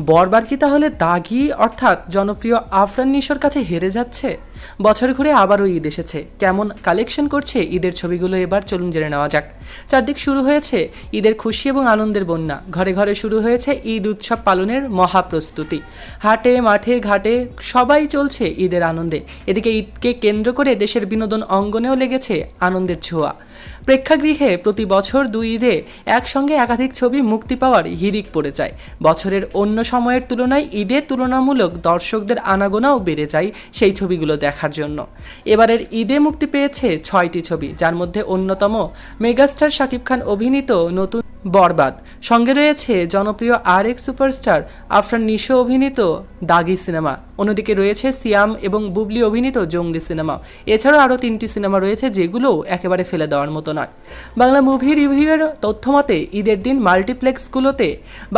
বরবার কি তাহলে দাগি অর্থাৎ জনপ্রিয় আফরান নিশোর কাছে হেরে যাচ্ছে? বছর ঘুরে আবারও ঈদ এসেছে। কেমন কালেকশন করছে ঈদের ছবিগুলো এবার চলুন জেনে নেওয়া যাক। চারদিক শুরু হয়েছে ঈদের খুশি এবং আনন্দের বন্যা। ঘরে ঘরে শুরু হয়েছে ঈদ উৎসব পালনের মহাপ্রস্তুতি। হাটে, মাঠে, ঘাটে সবাই চলছে ঈদের আনন্দে। এদিকে ঈদকে কেন্দ্র করে দেশের বিনোদন অঙ্গনেও লেগেছে আনন্দের ছোঁয়া। প্রেক্ষাগৃহে প্রতি বছর দুই ঈদে একসঙ্গে একাধিক ছবি মুক্তি পাওয়ার হিরিক পড়ে যায়। বছরের অন্য সময়ের তুলনায় ঈদের তুলনামূলক দর্শকদের আনাগোনাও বেড়ে যায় সেই ছবিগুলো দেখার জন্য। এবারের ঈদে মুক্তি পেয়েছে ছয়টি ছবি, যার মধ্যে অন্যতম মেগাস্টার শাকিব খান অভিনীত নতুন বরবাদ। সঙ্গে রয়েছে জনপ্রিয় আর এক সুপারস্টার আফরান নিশো অভিনীত দাগি সিনেমা। অন্যদিকে রয়েছে সিয়াম এবং বুবলি অভিনীত জঙ্গলি সিনেমা। এছাড়াও আরও তিনটি সিনেমা রয়েছে যেগুলো একেবারে ফেলে দেওয়ার মতো নয়। বাংলা মুভি রিভিউয়ের তথ্যমতে ঈদের দিন মাল্টিপ্লেক্সগুলোতে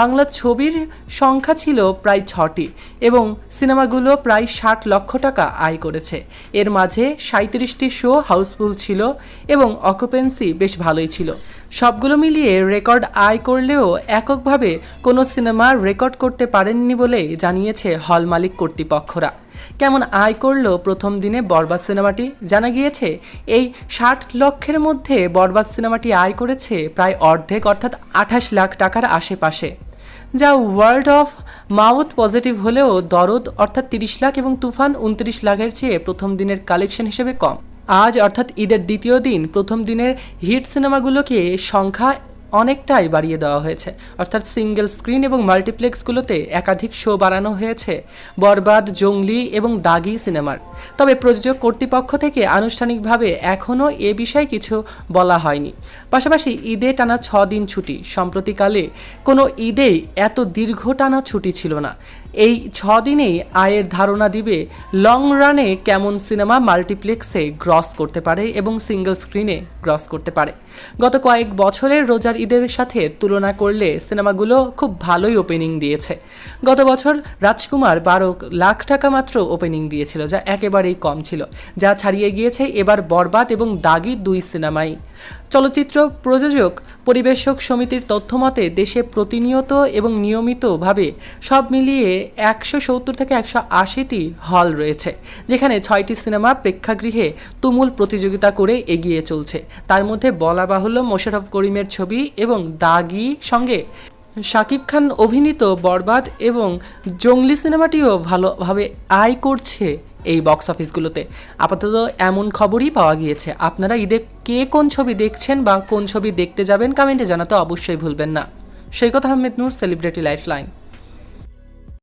বাংলা ছবির সংখ্যা ছিল প্রায় ছটি এবং সিনেমাগুলো প্রায় ষাট লক্ষ টাকা আয় করেছে। এর মাঝে সাঁত্রিশটি শো হাউসফুল ছিল এবং অকুপেন্সি বেশ ভালোই ছিল। সবগুলো মিলিয়ে রেকর্ড আয় করলেও এককভাবে কোনো সিনেমা রেকর্ড করতে পারেননি বলে জানিয়েছে হল মালিক কর্তৃপক্ষরা কেমন আয় করল প্রথম দিনে বরবাদ সিনেমাটি? জানা গিয়েছে, এই ষাট লক্ষের মধ্যে বরবাদ সিনেমাটি আয় করেছে প্রায় অর্ধেক, অর্থাৎ আঠাশ লাখ টাকার আশেপাশে। যা ওয়ার্ল্ড অফ মাউথ পজিটিভ হলেও দরদ, অর্থাৎ তিরিশ লাখ এবং তুফান উনত্রিশ লাখের চেয়ে প্রথম দিনের কালেকশন হিসেবে কম। আজ, অর্থাৎ ঈদের দ্বিতীয় দিন, প্রথম দিনের হিট সিনেমাগুলোকে সংখ্যা অনেকটাই বাড়িয়ে দেওয়া হয়েছে। অর্থাৎ সিঙ্গেল স্ক্রিন এবং মাল্টিপ্লেক্সগুলোতে একাধিক শো বাড়ানো হয়েছে বরবাদ, জঙ্গলি এবং দাগি সিনেমার। তবে প্রযোজক কর্তৃপক্ষ থেকে আনুষ্ঠানিকভাবে এখনও এ বিষয়ে কিছু বলা হয়নি। পাশাপাশি ঈদে টানা ছ দিন ছুটি। সম্প্রতিকালে কোনো ঈদেই এত দীর্ঘ টানা ছুটি ছিল না। এই ছ দিনেই আয়ের ধারণা দিবে, লং রানে কেমন সিনেমা মাল্টিপ্লেক্সে গ্রস করতে পারে এবং সিঙ্গেল স্ক্রিনে গ্রস করতে পারে। গত কয়েক বছরের রোজার ঈদের সাথে তুলনা করলে সিনেমাগুলো খুব ভালোই ওপেনিং দিয়েছে। গত বছর রাজকুমার বারো লাখ টাকা মাত্র ওপেনিং দিয়েছিল, যা একেবারেই কম ছিল, যা ছাড়িয়ে গিয়েছে এবার বরবাদ এবং দাগি দুই সিনেমাই। চলচ্চিত্র প্রযোজক, পরিবেশক সমিতির তথ্যমতে দেশে প্রতিনিয়ত এবং নিয়মিতভাবে সব মিলিয়ে একশো সত্তর থেকে একশো আশিটি হল রয়েছে, যেখানে ছয়টি সিনেমা প্রেক্ষাগৃহে তুমুল প্রতিযোগিতা করে এগিয়ে চলছে। তার মধ্যে বলা বাহুল্য মোশারফ করিমের ছবি এবং দাগি সঙ্গে শাকিব খান অভিনীত বরবাদ এবং জঙ্গলি সিনেমাটিও ভালোভাবে আয় করছে এই বক্স অফিসগুলোতে। আপাতত এমন খবরই পাওয়া গিয়েছে। আপনারা ঈদে কে কোন ছবি দেখছেন বা কোন ছবি দেখতে যাবেন কমেন্টে জানাতে অবশ্যই ভুলবেন না। সেই কথা আহমেদ নূর সেলিব্রিটি লাইফলাইন